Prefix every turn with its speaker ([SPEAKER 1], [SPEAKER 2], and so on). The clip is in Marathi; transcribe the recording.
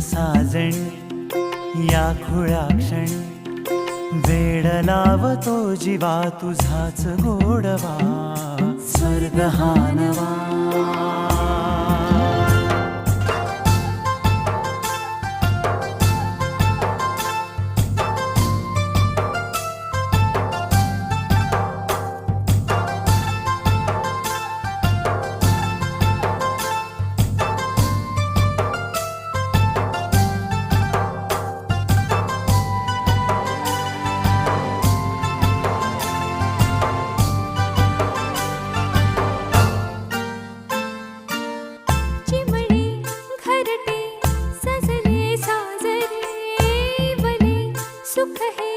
[SPEAKER 1] साजण या खुळा क्षण. वेड लावतो जीवा तुझाच गोडवा. स्वर्ग हानवा